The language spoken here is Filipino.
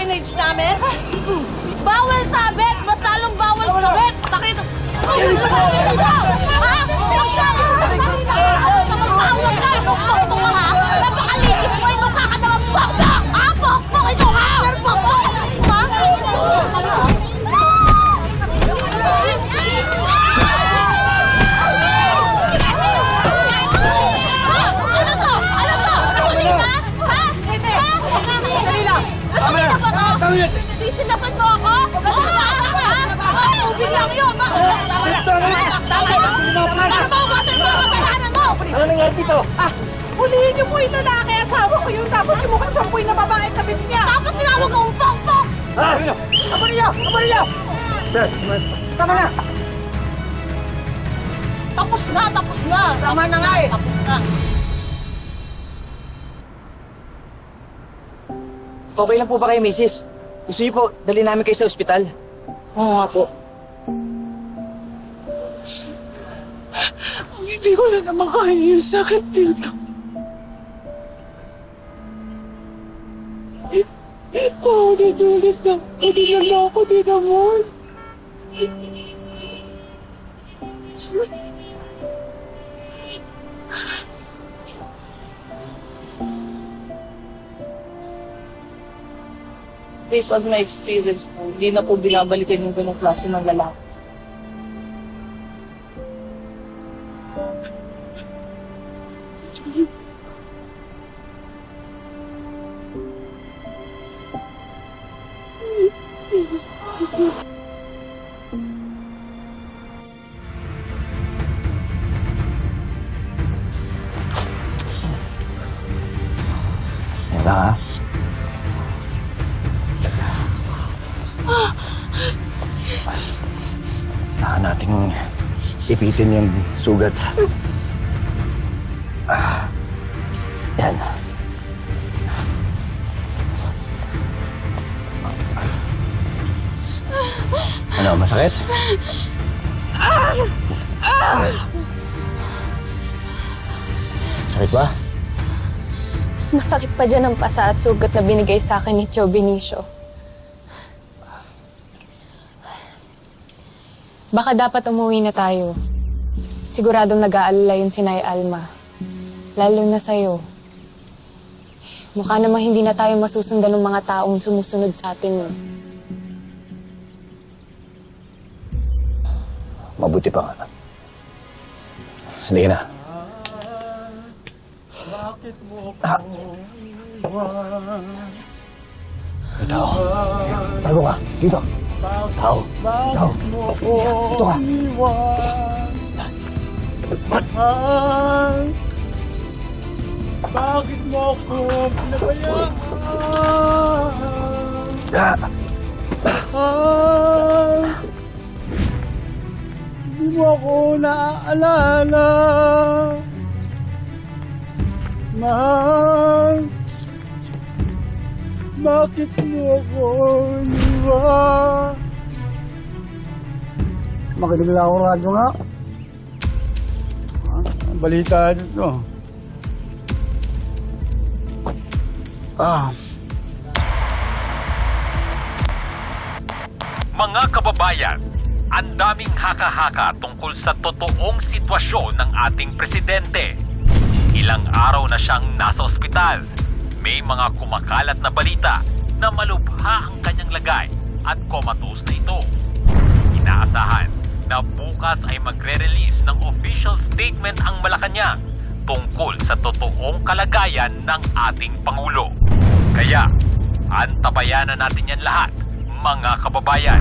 signage namin? Bawal sabit! Mas lalong bawal kabit! Nakita... Ano Sisilapan mo ako? Ano ba? Ha? Ha? Tubig lang yun. Bakit? Tama na. Tama na. Tama na. Ba kasi mga kasalanan mo? Ano nangyari dito? Ah, hulihin niyo po yung lalaki. Asawa ko yun. Tapos yung mukhang siyampoy na babae kabit niya. Tapos tinawag akong pok-pok. Ha? Aba niyo! Aba niyo! Tama na! Tapos na, tapos na. Tama na nga eh. Tapos na. Okay lang po ba kayo, Mrs.? Gusto niyo po, dali namin kayo sa ospital. Oo nga po. Hindi ko na naman kaya yung sakit dito. Paulit-ulit na. Pwede na lang ako din Based on my experience po, hindi na po binabalikan yung ganong klase ng lalaki. Yan Kailangan nating ipitin yung sugat. Ah. Yan. Ano, masakit? Sakit ba? Mas masakit pa dyan ang pasa at sugat na binigay sa akin ni Joe Benicio. Baka dapat umuwi na tayo. Siguradong nag-aalala yun si Nay Alma. Lalo na sa'yo. Mukha namang hindi na tayo masusundan ng mga taong sumusunod sa atin. Eh. Mabuti pa nga. Halika na. Ah. May tao. Tago ka. Dito. Tao. Tao. Dito ka. Mahal, bakit mo ako pinabayaan? Mahal, hindi mo ako naaalala. Mahal, bakit mo ako iniwan? Makinig lang ako radyo nga. Ah, balita dito. Ah, Mga kababayan, ang daming haka-haka tungkol sa totoong sitwasyon ng ating presidente. Ilang araw na siyang nasa ospital. May mga kumakalat na balita na malubha ang kanyang lagay at comatose na ito. Inaasahan na bukas ay magre-release ng official statement ang Malacanang tungkol sa totoong kalagayan ng ating Pangulo. Kaya, antabayanan natin yan lahat, mga kababayan.